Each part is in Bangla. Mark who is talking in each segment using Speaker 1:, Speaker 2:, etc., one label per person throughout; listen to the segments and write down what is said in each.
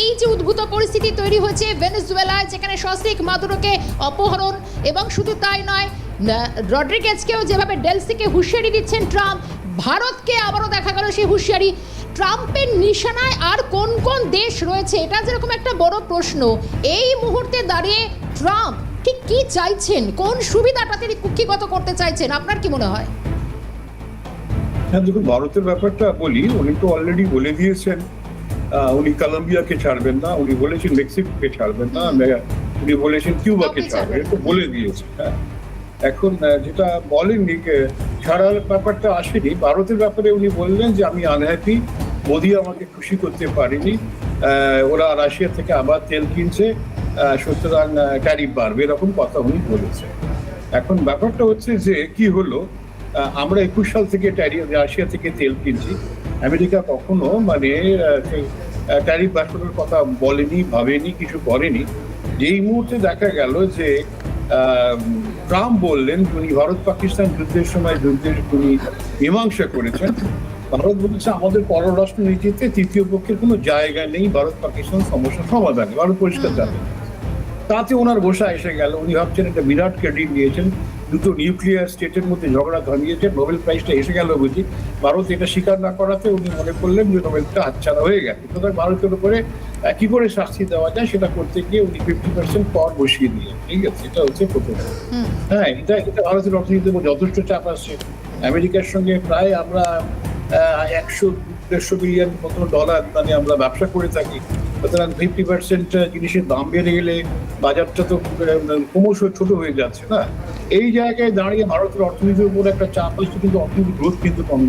Speaker 1: এই যে উদ্ভূত পরিস্থিতি তৈরি হয়েছে ভেনেজুয়েলায়, যেখানে সস্ত্রিক মাদুরোকে অপহরণ এবং শুধু তাই নয় রড্রিগেজকেও যেভাবে ডেলসিকে হুঁশিয়ারি দিচ্ছেন ট্রাম্প, ভারতকে আবারও দেখা গেল সেই হুঁশিয়ারি। ট্রাম্পের নিশানায় আর কোন কোন দেশ রয়েছে, এটা যেরকম একটা বড় প্রশ্ন। এই মুহূর্তে দাঁড়িয়ে ট্রাম্প ঠিক কি চাইছেন? কোন সুবিধাটা তিনি কুক্ষিগত করতে চাইছেন? আপনার কি মনে হয়?
Speaker 2: হ্যাঁ দেখুন, ভারতের ব্যাপারটা বলি, উনি তো অলরেডি বলে দিয়েছেন। উনি কলম্বিয়াকে ছাড়বেন না উনি বলেছেন মেক্সিকোকে ছাড়বেন না উনি বলেছেন কিউবাকে ছাড়বেন তো বলে দিয়েছেন হ্যাঁ। এখন যেটা বলেননি ছাড়ার ব্যাপারটা আসেনি ভারতের ব্যাপারে উনি বললেন যে আমি আনহ্যাপি মোদি আমাকে খুশি করতে পারেনি ওরা রাশিয়া থেকে আবার তেল কিনছে সুতরাং ট্যারিফ বাড়বে এরকম কথা উনি বলেছে এখন ব্যাপারটা হচ্ছে যে কি হলো আমরা একুশ সাল থেকে ট্যারি রাশিয়া থেকে তেল কিনছি আমেরিকা কখনো মানে ট্যারিফ বাড়ানোর কথা বলেনি, ভাবেনি, কিছু করেনি। যেই মুহূর্তে দেখা গেল যে ট্রাম্প বললেন উনি ভারত পাকিস্তান যুদ্ধের সময় যুদ্ধের উনি মীমাংসা করেছেন। ভারত বলেছে, আমাদের পররাষ্ট্র নীতিতে তৃতীয় পক্ষের কোনো জায়গা নেই, ভারত পাকিস্তান সমস্যা সমাধানে, ভারত পরিষ্কার জানে। তাতে ওনার বসা এসে গেল। উনি ভাবছেন একটা বিরাট ক্রেডিট দিয়েছেন। দুটো নিউক্লিয়ার স্টেটের মধ্যে ঝগড়া থামিয়েছেন নোবেল প্রাইজটা এসে গেল বুঝি। ভারত এটা স্বীকার না করাতে উনি মনে করলেন যে নোবেলটা হাতছাড়া হয়ে গেছে। সুতরাং ভারতের উপরে কি করে শাস্তি দেওয়া যায়, সেটা করতে গিয়ে উনি ফিফটি পার্সেন্ট কর বসিয়ে দিলেন ঠিক আছে? এটা হচ্ছে প্রথম। হ্যাঁ এটা এটা ভারতের অর্থনীতির উপর যথেষ্ট চাপ আসছে আমেরিকার সঙ্গে প্রায় আমরা একশো, দেড়শো বিলিয়ন মতো ডলার মানে আমরা ব্যবসা করে থাকি। সুতরাং ফিফটি পার্সেন্ট জিনিসের দাম বেড়ে গেলে বাজারটা তো ক্রমশ ছোট হয়ে যাচ্ছে না? এই জায়গায় দাঁড়িয়ে ভারতের অর্থনীতির উপর একটা চাপ আসছে কিন্তু অর্থনীতির গ্রোথ কিন্তু কমে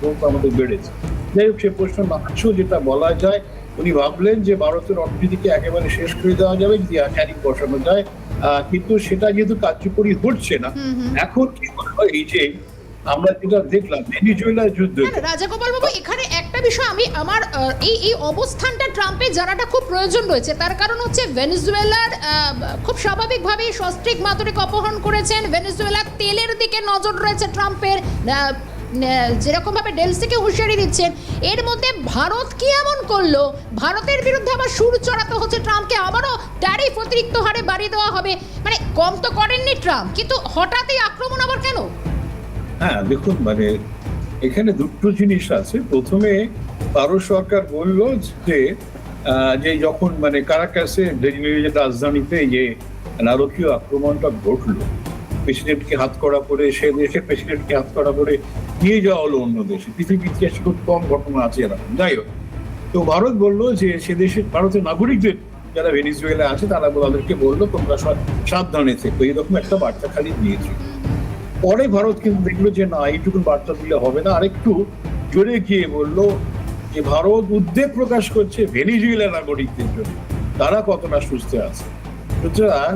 Speaker 2: গ্রোথ আমাদের বেড়েছে। যাই হোক সে প্রশ্ন মাত্র যেটা বলা যায় উনি ভাবলেন যে ভারতের অর্থনীতিকে একেবারে শেষ করে দেওয়া যাবে যদি ট্যারিফ বসানো যায়। আহ, কিন্তু সেটা যেহেতু কার্যকরী হচ্ছে না এখন কি হলো এই যে আমরা যেটা দেখলাম ভেনিজুয়েলার যুদ্ধ।
Speaker 1: রাজাগোপাল বাবু এখানে একটা বিষয় আমি আমার এই এই অবস্থানটা ট্রাম্পের জানাটা খুব প্রয়োজন রয়েছে। তার কারণ হচ্ছে ভেনেজুয়েলার খুব স্বাভাবিকভাবেই সস্ত্রিক মাতুরিক অপহরণ করেছেন। ভেনেজুয়েলার তেলের দিকে নজর রয়েছে ট্রাম্পের আহ, যেরকম ভাবে ডেলসিকে হুঁশিয়ারি দিচ্ছেন। এর মধ্যে ভারত কি এমন করল? ভারতের বিরুদ্ধে আবার সুর চড়াতে হচ্ছে ট্রাম্পকে। আবারও ট্যারিফ অতিরিক্ত হারে বাড়িয়ে দেওয়া হবে। মানে কম তো করেননি ট্রাম্প কিন্তু হঠাৎই আক্রমণ আবার কেন?
Speaker 2: হ্যাঁ দেখুন মানে এখানে দুটো জিনিস আছে। প্রথমে ভারত সরকার বলল যে যে যখন মানে কারাকাসে রাজধানীতে যে নারকীয় আক্রমণটা ঘটলো, প্রেসিডেন্টকে হাত করা করে, সে দেশের প্রেসিডেন্টকে হাত করা করে নিয়ে যাওয়া হলো অন্য দেশে। পৃথিবীর ইতিহাসে খুব কম ঘটনা আছে এরকম, যাই হোক। তো ভারত বলল যে, সে দেশের, ভারতের নাগরিকদের যারা ভেনিজুয়েলা আছে, তারা তাদেরকে বলল তোমরা সাবধানে থেকো এরকম একটা বার্তা খালি দিয়েছে। পরে ভারত কিন্তু দেখল যে না এইটুকু বার্তা দিলে হবে না। আরেকটু জোরে গিয়ে বলল যে ভারত উদ্বেগ প্রকাশ করছে ভেনিজুয়েলা নাগরিকদের জন্য। তারা কতটা সুস্থ আছে? সুতরাং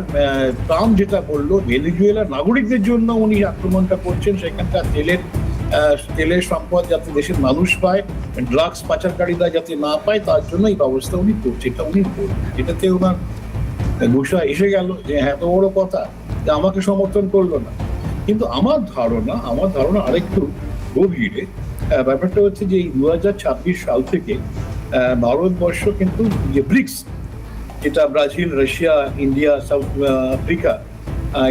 Speaker 2: ট্রাম্প যেটা বলল ভেনিজুয়েলা নাগরিকদের জন্য উনি আক্রমণটা করছেন, সেখানকার তেলের তেলের সম্পদ যাতে দেশের মানুষ পায়, ড্রাগস পাচারকারীরা যাতে না পায়, তার জন্য এই ব্যবস্থা উনি করছে এটা উনি এটাতে ওনার ঘোষা এসে গেল যে হ্যাঁ তো বড় কথা, যে আমাকে সমর্থন করল না। কিন্তু আমার ধারণা আমার ধারণা আরেকটু গভীরে ব্যাপারটা হচ্ছে যে দু হাজার ছাব্বিশ সাল থেকে ভারতবর্ষ কিন্তু যে ব্রিক্স, যেটা Brazil, Russia, India, South Africa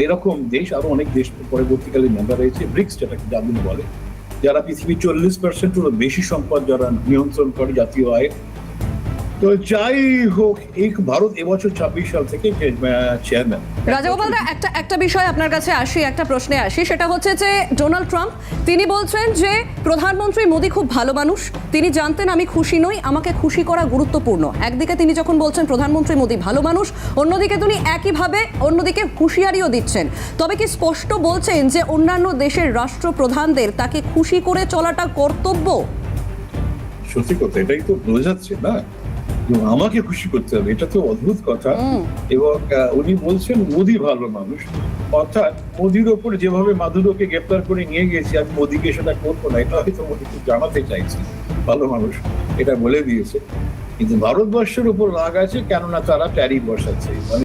Speaker 2: এরকম দেশ, আরও অনেক দেশ পরবর্তীকালে মেম্বার রয়েছে, ব্রিক্স যেটাকে জামিন বলে, যারা পৃথিবীর চল্লিশ পার্সেন্টেরও বেশি সম্পদ যারা নিয়ন্ত্রণ করে জাতীয় আয় তো যাই হোক ভারত এবছর ছাব্বিশ সাল থেকে চেয়ারম্যান
Speaker 3: একটা একটা বিষয় আপনার কাছে আসি একটা প্রশ্নে আসি সেটা হচ্ছে যে ডোনাল্ড ট্রাম্প তিনি বলছেন যে প্রধানমন্ত্রী মোদী খুব ভালো মানুষ তিনি জানতেন আমি খুশি নই আমাকে খুশি করা গুরুত্বপূর্ণ। একদিকে তিনি যখন বলছেন প্রধানমন্ত্রী মোদী ভালো মানুষ অন্যদিকে তিনি একইভাবে অন্যদিকে হুঁশিয়ারিও দিচ্ছেন। তবে কি স্পষ্ট বলছেন যে অন্যান্য দেশের রাষ্ট্রপ্রধানদের তাকে খুশি করে চলাটা কর্তব্য?
Speaker 2: সত্যি কথা এটাই তো বোঝাচ্ছে না। যে আমাকে খুশি করতে হবে এটা তো অদ্ভুত কথা। এবং উনি বলছেন মোদি ভালো মানুষ। অর্থাৎ মোদির ওপর যেভাবে মাদুরোকে গ্রেপ্তার করে নিয়ে গেছি আমি মোদিকে সেটা করব না এটা হয়তো মোদি জানাতে চাইছি। ভালো মানুষ এটা বলে দিয়েছে। কিন্তু ভারতবর্ষের উপর রাগ আছে কেননা তারা ট্যারিফ বসাচ্ছে।